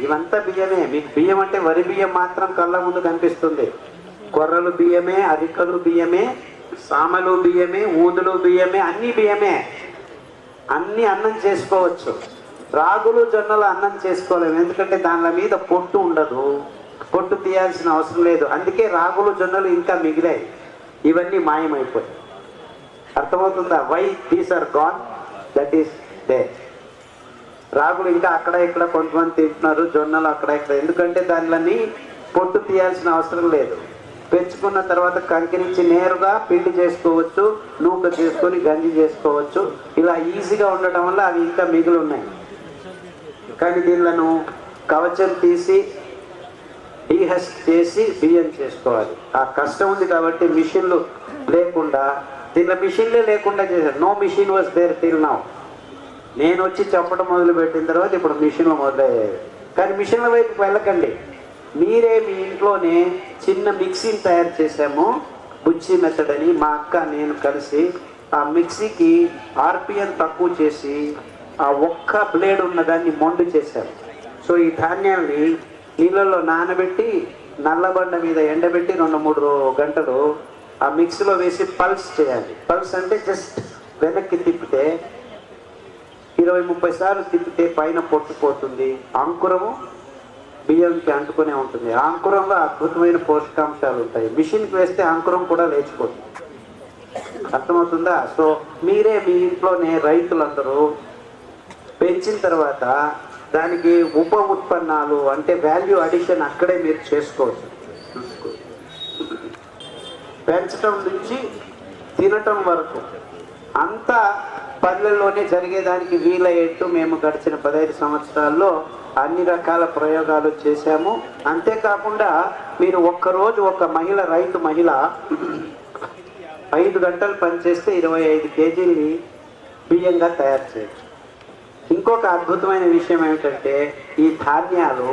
ఇవంతా బియ్యమే. మీకు బియ్యం అంటే వరి బియ్యం మాత్రం కళ్ళ ముందు కనిపిస్తుంది. కొర్రలు బియ్యమే అరికలు బియ్యమే సామలు బియ్యమే ఊదులు బియ్యమే అన్ని బియ్యమే. అన్ని అన్నం చేసుకోవచ్చు. రాగులు జొన్నలు అన్నం చేసుకోలేము. ఎందుకంటే దానిల మీద పొట్టు ఉండదు. పొట్టు తీయాల్సిన అవసరం లేదు. అందుకే రాగులు జొన్నలు ఇంకా మిగిలాయి. ఇవన్నీ మాయమైపోయాయి అర్థమవుతుందా? Why these are gone that is the రాగులు ఇంకా అక్కడ ఇక్కడ కొంతమంది తింటున్నారు జొన్నలు అక్కడ ఇక్కడ. ఎందుకంటే దానిలని పొట్టు తీయాల్సిన అవసరం లేదు. పెంచుకున్న తర్వాత కంకిరించి నేరుగా పిండి చేసుకోవచ్చు నూక చేసుకొని గంజి చేసుకోవచ్చు. ఇలా ఈజీగా ఉండటం వల్ల అవి ఇంకా మిగులు ఉన్నాయి. కానీ దీనిలను కవచం తీసి డీహెస్ట్ చేసి బియ్యం చేసుకోవాలి. ఆ కష్టం ఉంది కాబట్టి మిషన్లు లేకుండా దీనిలో మిషన్లే లేకుండా చేశారు. No machine was there till now నేను వచ్చి చెప్పడం మొదలు పెట్టిన తర్వాత ఇప్పుడు మిషన్లు మొదలయ్యాయి. కానీ మిషన్ల వైపు వెళ్ళకండి. మీరే మీ ఇంట్లోనే చిన్న మిక్సీని తయారు చేసాము బుచ్చి మెథడ్ అని మా అక్క నేను కలిసి ఆ మిక్సీకి ఆర్పిఎం తక్కువ చేసి ఆ ఒక్క బ్లేడ్ ఉన్నదాన్ని మొండు చేశారు సో ఈ ధాన్యాన్ని నీళ్ళల్లో నానబెట్టి నల్లబండ మీద ఎండబెట్టి రెండు మూడు గంటలు ఆ మిక్సీలో వేసి పల్స్ చేయాలి. పల్స్ అంటే జస్ట్ వెనక్కి తిప్పితే ఇరవై ముప్పై సార్లు తిప్పితే పైన పొట్టుపోతుంది అంకురము బియ్యంకి అంటుకునే ఉంటుంది. ఆ అంకురంలో అద్భుతమైన పోషకాంశాలు ఉంటాయి. మిషన్కి వేస్తే అంకురం కూడా లేచిపోతుంది. అర్థమవుతుందా? సో మీరే మీ ఇంట్లోనే రైతులందరూ పెంచిన తర్వాత దానికి ఉప ఉత్పన్నాలు అంటే వాల్యూ అడిషన్ అక్కడే మీరు చేసుకోవచ్చు. పెంచటం నుంచి తినటం వరకు అంతా పల్లెల్లోనే జరిగేదానికి వీలయ్యేట్టు మేము గడిచిన పదహైదు సంవత్సరాల్లో అన్ని రకాల ప్రయోగాలు చేశాము. అంతేకాకుండా మీరు ఒక్కరోజు ఒక మహిళ రైతు మహిళ ఐదు గంటలు పనిచేస్తే ఇరవై ఐదు కేజీలని బియ్యంగా తయారు చేయొచ్చు. ఇంకొక అద్భుతమైన విషయం ఏమిటంటే ఈ ధాన్యాలు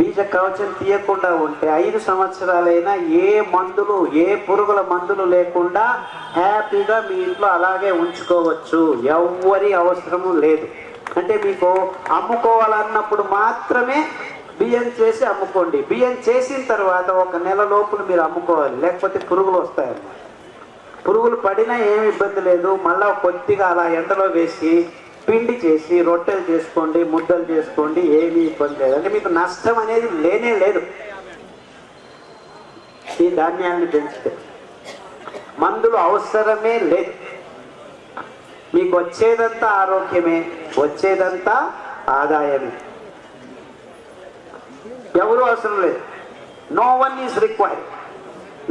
బీజ కవచం తీయకుండా ఉంటే ఐదు సంవత్సరాలైనా ఏ మందులు ఏ పురుగుల మందులు లేకుండా హ్యాపీగా మీ ఇంట్లో అలాగే ఉంచుకోవచ్చు. ఎవ్వరి అవసరము లేదు. అంటే మీకు అమ్ముకోవాలన్నప్పుడు మాత్రమే బియ్యం చేసి అమ్ముకోండి. బియ్యం చేసిన తర్వాత ఒక నెల లోపల మీరు అమ్ముకోవాలి. లేకపోతే పురుగులు వస్తాయన్నమాట. పురుగులు పడినా ఏమి ఇబ్బంది లేదు. మళ్ళీ కొద్దిగా అలా ఎండలో వేసి పిండి చేసి రొట్టెలు చేసుకోండి ముద్దలు చేసుకోండి ఏమీ ఇబ్బంది లేదు. అంటే మీకు నష్టం అనేది లేనే లేదు. ఈ ధాన్యాన్ని పెంచితే మందులు అవసరమే లేదు. మీకు వచ్చేదంతా ఆరోగ్యమే వచ్చేదంతా ఆదాయమే. ఎవరు అవసరం లేదు. నో వన్ ఈజ్ రిక్వైర్డ్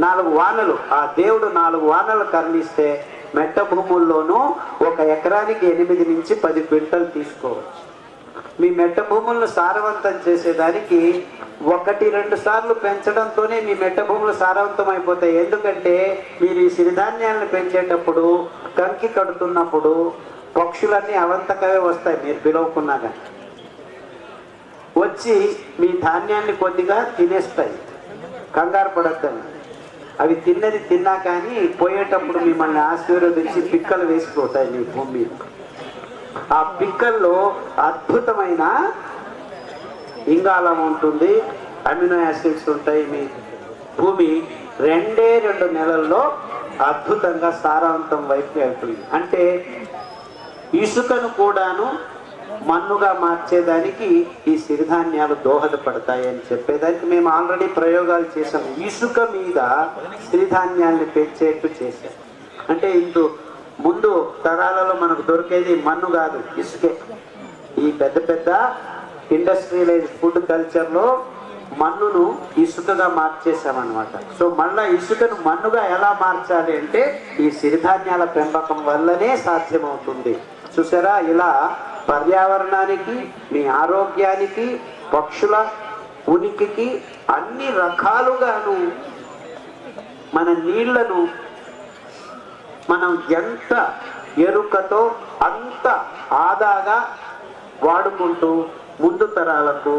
నాలుగు వానలు ఆ దేవుడు నాలుగు వానలు కరుణిస్తే మెట్ట భూముల్లోనూ ఒక ఎకరానికి ఎనిమిది నుంచి పది క్వింటల్ తీసుకోవచ్చు. మీ మెట్ట భూములను సారవంతం చేసేదానికి ఒకటి రెండు సార్లు పెంచడంతోనే మీ మెట్ట భూములు సారవంతం అయిపోతాయి ఎందుకంటే మీరు ఈ సిరిధాన్యాలను పెంచేటప్పుడు కంకి కడుతున్నప్పుడు పక్షులన్నీ అవంతకవే వస్తాయి. మీరు పిలవకున్నా కానీ వచ్చి మీ ధాన్యాన్ని కొద్దిగా తినేస్తాయి. కంగారు పడద్దని అవి తిన్నది తిన్నా కానీ పోయేటప్పుడు మిమ్మల్ని ఆశీర్వదించి పిక్కలు వేసిపోతాయి మీ భూమి ఆ పిక్కల్లో అద్భుతమైన ఇంగాలం ఉంటుంది అమినో యాసిడ్స్ ఉంటాయి మీ భూమి రెండే రెండు నెలల్లో అద్భుతంగా సారవంతం వైపు వెళ్తుంది. అంటే ఇసుకను కూడాను మన్నుగా మార్చేదానికి ఈ సిరిధాన్యాలు దోహదపడతాయని చెప్పేదానికి మేము ఆల్రెడీ ప్రయోగాలు చేసాం ఇసుక మీద సిరిధాన్యాల్ని పెంచేట్టు చేశాం. అంటే ఇందు ముందు తరాలలో మనకు దొరికేది మన్ను కాదు ఇసుకే. ఈ పెద్ద పెద్ద ఇండస్ట్రియలైజ్ ఫుడ్ కల్చర్లో మన్నును ఇసుకగా మార్చేసామన్నమాట సో మళ్ళా ఇసుకను మన్నుగా ఎలా మార్చాలి అంటే ఈ సిరిధాన్యాల పెంపకం వల్లనే సాధ్యమవుతుంది. చూసారా? ఇలా పర్యావరణానికి మీ ఆరోగ్యానికి పక్షుల ఉనికికి అన్ని రకాలుగాను మన నీళ్ళను మనం ఎంత ఎరుకతో అంత ఆదాగా వాడుకుంటూ ముందు తరాలకు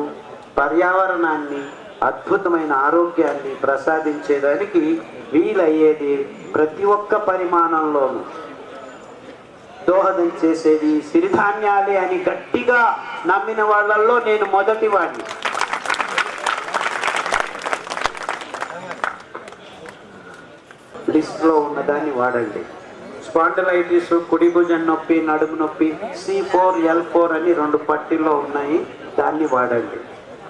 పర్యావరణాన్ని అద్భుతమైన ఆరోగ్యాన్ని ప్రసాదించేదానికి వీలయ్యేది ప్రతి ఒక్క పరిమాణంలోనూ. దోహదం చేసేది సిరిధాన్యాలే అని గట్టిగా నమ్మిన వాళ్ళల్లో నేను మొదటి వాడిని. లిస్ట్లో ఉన్నదాన్ని వాడండి. స్పాండలైటిస్ కుడి భుజం నొప్పి నడుము నొప్పి సి ఫోర్ ఎల్ ఫోర్ అని రెండు పట్టీల్లో ఉన్నాయి. దాన్ని వాడండి.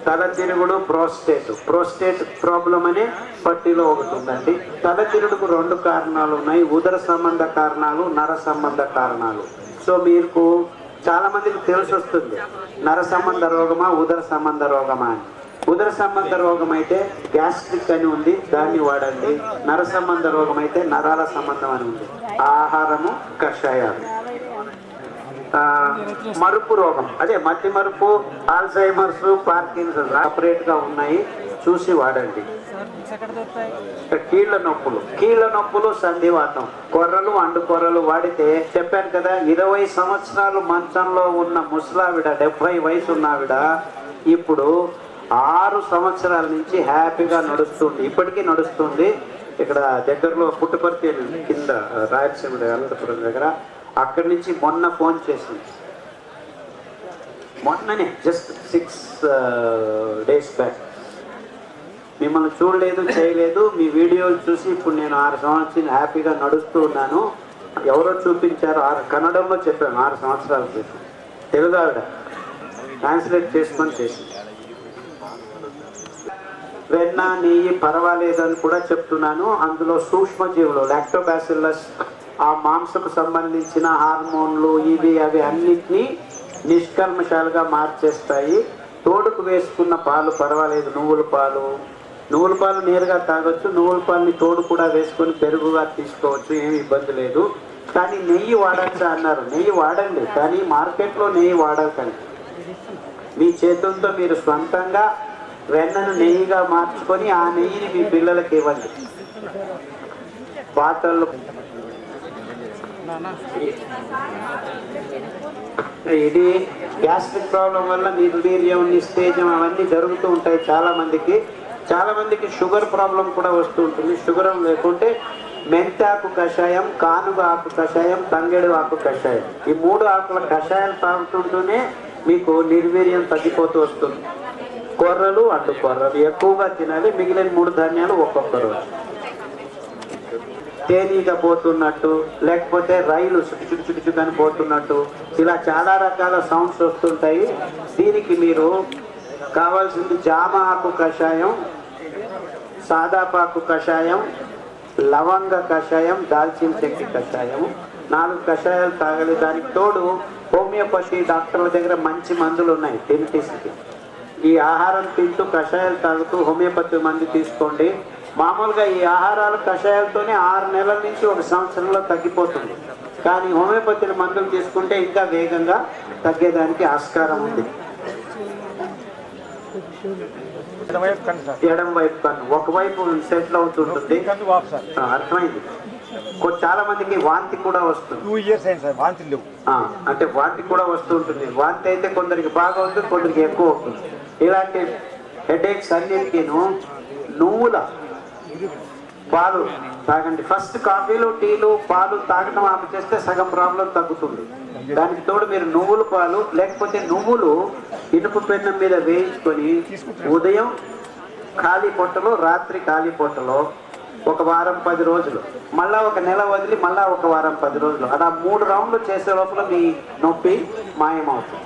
తల తిరుగుడు ప్రోస్టేట్. ప్రోస్టేట్ ప్రాబ్లం అనే పట్టిలో ఒకటి ఉందండి. తల తిరుగుడుకు రెండు కారణాలు ఉన్నాయి. ఉదర సంబంధ కారణాలు నర సంబంధ కారణాలు. సో మీకు చాలా మందికి తెలిసి వస్తుంది. నర సంబంధ రోగమా ఉదర సంబంధ రోగమా అని. ఉదర సంబంధ రోగం అయితే గ్యాస్ట్రిక్ అని ఉంది దాన్ని వాడండి. నర సంబంధ రోగం అయితే నరాల సంబంధం అని ఉంది. ఆహారము కషాయాలు. మరుపు రోగం. అదే మతి మరుపు ఆల్జైమర్స్ పార్కిన్సన్స్ సపరేట్గా ఉన్నాయి. చూసి వాడండి. కీళ్ళ నొప్పులు. కీళ్ళ నొప్పులు సంధివాతం. కొర్రలు అండు కొర్రలు వాడితే చెప్పాను కదా ఇరవై సంవత్సరాలు మంచంలో ఉన్న ముసలావిడ డెబ్బై వయసు ఉన్నావిడ ఇప్పుడు ఆరు సంవత్సరాల నుంచి హ్యాపీగా నడుస్తుంది. ఇప్పటికీ నడుస్తుంది. ఇక్కడ దగ్గరలో పుట్టుపర్తి కింద రాయలసీమ అనంతపురం దగ్గర అక్కడి నుంచి మొన్న ఫోన్ చేసింది. మొన్ననే జస్ట్ సిక్స్ డేస్ బ్యాక్ మిమ్మల్ని చూడలేదు చేయలేదు. మీ వీడియోలు చూసి ఇప్పుడు నేను ఆరు సంవత్సరాలు హ్యాపీగా నడుస్తూ ఉన్నాను. ఎవరో చూపించారు. ఆరు కన్నడంలో చెప్పాను ఆరు సంవత్సరాల క్రితం. తెలుగు ఆవిడ. ట్రాన్స్లేట్ చేసుకొని చేసింది. వెన్న నెయ్యి పర్వాలేదు అని కూడా చెప్తున్నాను. అందులో సూక్ష్మజీవులు లాక్టోబాసిల్లస్ ఆ మాంసకు సంబంధించిన హార్మోన్లు ఇవి అవి అన్నిటినీ నిష్కర్మశాలుగా మార్చేస్తాయి. తోడుకు వేసుకున్న పాలు పర్వాలేదు. నువ్వుల పాలు. నువ్వుల పాలు నేరుగా తాగొచ్చు. నువ్వుల పాలని తోడు కూడా వేసుకొని పెరుగుగా తీసుకోవచ్చు. ఏమి ఇబ్బంది లేదు. కానీ నెయ్యి వాడచ్చా అన్నారు. నెయ్యి వాడండి. కానీ మార్కెట్లో నెయ్యి వాడకండి. మీ చేతులతో మీరు సొంతంగా వెన్నను నెయ్యిగా మార్చుకొని ఆ నెయ్యిని మీ పిల్లలకి ఇవ్వండి. పాత్రలు ఇది గ్యాస్ట్రిక్ ప్రాబ్లం వల్ల నిర్వీర్యం నిస్తేజం అవన్నీ జరుగుతూ ఉంటాయి చాలా మందికి. చాలా మందికి షుగర్ ప్రాబ్లం కూడా వస్తూ ఉంటుంది. షుగర్ లేకుంటే మెంతాకు కషాయం కానుగ ఆకు కషాయం తంగేడు ఆకు కషాయం. ఈ మూడు ఆకుల కషాయాలు తాగుతుంటూనే మీకు నిర్వీర్యం తగ్గిపోతూ వస్తుంది. కొర్రలు అడ్డు కొర్రలు. ఎక్కువగా తినాలి. మిగిలిన మూడు ధాన్యాలు ఒక్కొక్క రోజు తేనీగా పోతున్నట్టు లేకపోతే రైలు చుట్టు చుట్టు చుకు అని పోతున్నట్టు ఇలా చాలా రకాల సౌండ్స్ వస్తుంటాయి. దీనికి మీరు కావాల్సింది జామ ఆకు కషాయం సాదాపాకు కషాయం లవంగ కషాయం దాల్చిన చెక్కి కషాయం. నాలుగు కషాయాలు తాగాలి. దానికి తోడు హోమియోపతి డాక్టర్ల దగ్గర మంచి మందులు ఉన్నాయి డెంటిస్ట్కి ఈ ఆహారం తింటూ కషాయాలు తాగుతూ హోమియోపతి మందు తీసుకోండి. మామూలుగా ఈ ఆహారాలు కషాయాలతోనే ఆరు నెలల నుంచి ఒక సంవత్సరంలో తగ్గిపోతుంది. కానీ హోమియోపతి మందులు తీసుకుంటే ఇంకా వేగంగా తగ్గేదానికి ఆస్కారం ఉంది. ఎడం వైపు కన్ను. ఒకవైపు సెటిల్ అవుతుంటుంది. అర్థమైంది. చాలా మందికి వాంతి కూడా వస్తుంది. టూ ఇయర్స్ అయింది సార్ వాంతి లేవు. ఆ, అంటే వాంతి కూడా వస్తూ ఉంటుంది. వాంతి అయితే కొందరికి బాగా ఉంటుంది కొందరికి ఎక్కువ ఉంటుంది ఇలాంటి హెడేక్స్ అన్నిటికీను నువ్వుల పాలు తాగండి. ఫస్ట్ కాఫీలు టీలు పాలు తాగడం ఆమె చేస్తే సగం ప్రాబ్లం తగ్గుతుంది. దానికి తోడు మీరు నువ్వుల పాలు లేకపోతే నువ్వులు ఇనుపు పెన్నం మీద వేయించుకొని ఉదయం ఖాళీ పొట్టలో రాత్రి ఖాళీ పొట్టలో ఒక వారం పది రోజులు. మళ్ళా ఒక నెల వదిలి మళ్ళా ఒక వారం పది రోజులు. అలా మూడు రౌండ్లు చేసే లోపల మీ నొప్పి మాయమవుతుంది.